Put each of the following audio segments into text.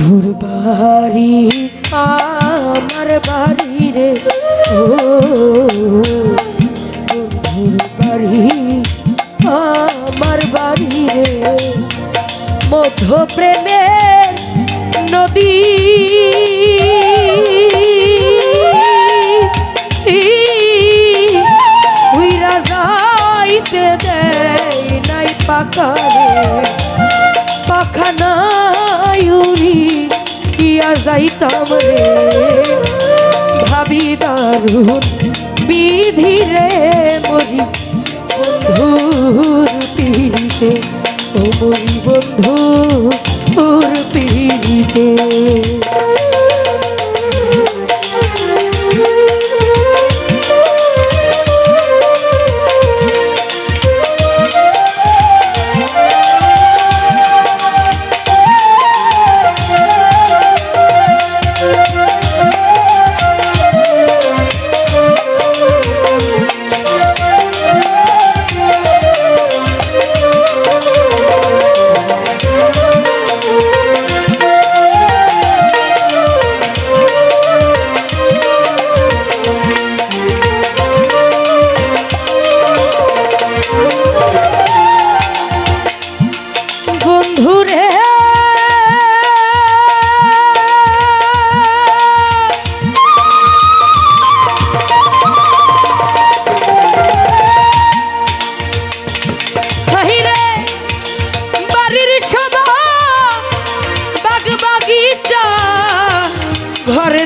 বন্ধুর বাড়ি, আমার বাড়ি রে। ও বন্ধুর বাড়ি, আমার বাড়ি রে। মধ্য প্রেমের নদী পাখানায় উড়ি কিয়া যাইতাম রে? ভাবি দারুণ বিধি রে মরি বন্ধুর পিড়িতে, ও মরি বন্ধুর পিড়িতে।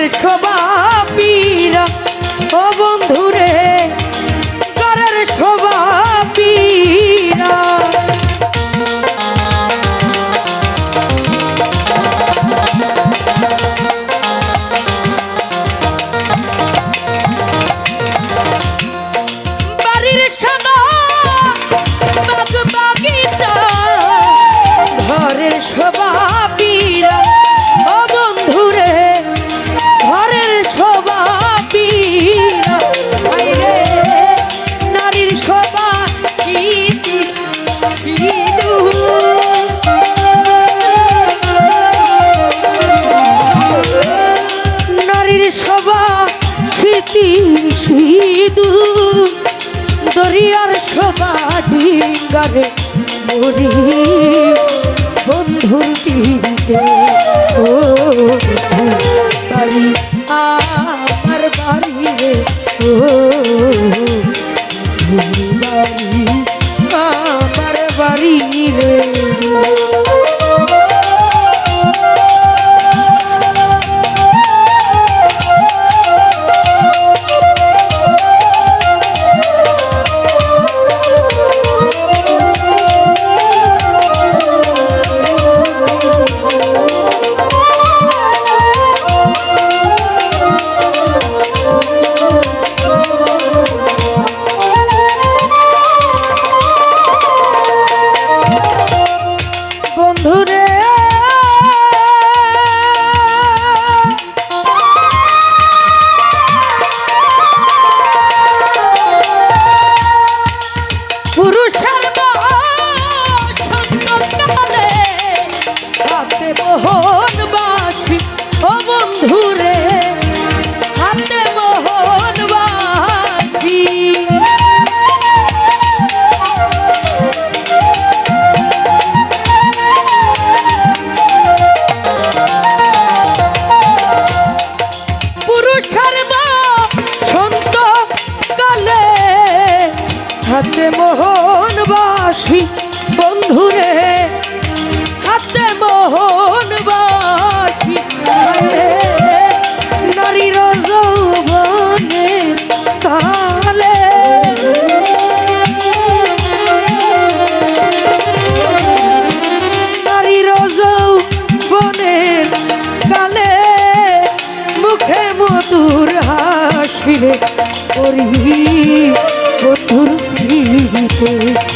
ঘরের সবা পীরা। ও ডিঙ্গারে মরি। বন্ধুর তীরিতে ও বাড়ি আমার বাড়ি রে ও বাড়ি আমার বাড়ি রে পিড়িতে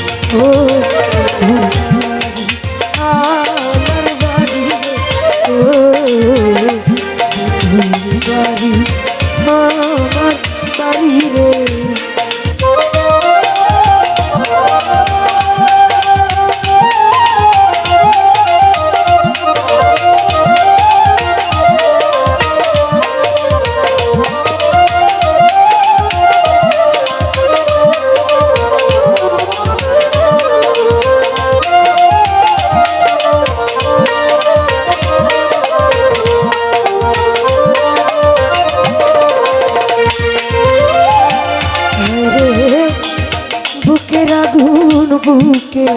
আগুন বুকে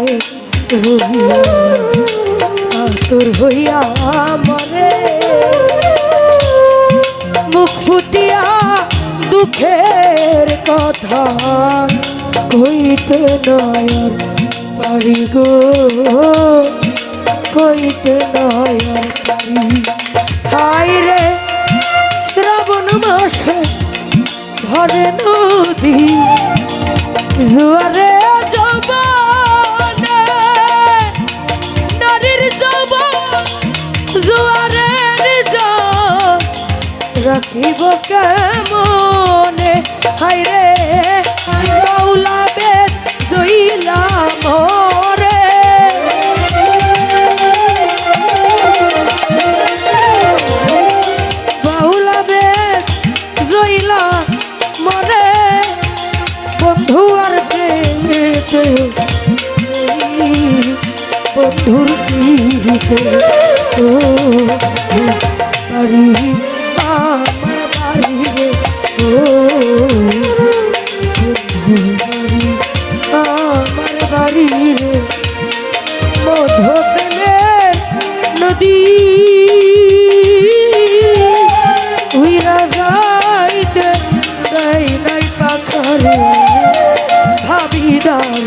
আতর হইয়া মরে। মুখ ফুটিয়া দুঃখের কথা কইতে নয়ন পারি গো, কইতে নয়ন পারি। হাই রে শ্রাবণ মাসে ধরে নদী, জুয়ারে রাখিব কেমনে হাইরে বেদ জইলা মরে। বাউলা বেদ জইলা মরে। বন্ধু আর প্রেমেতে, বন্ধুর পিড়িতে ও বাড়ি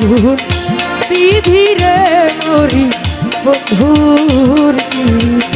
দারুণ বিধিরে মরি বন্ধুর গীত।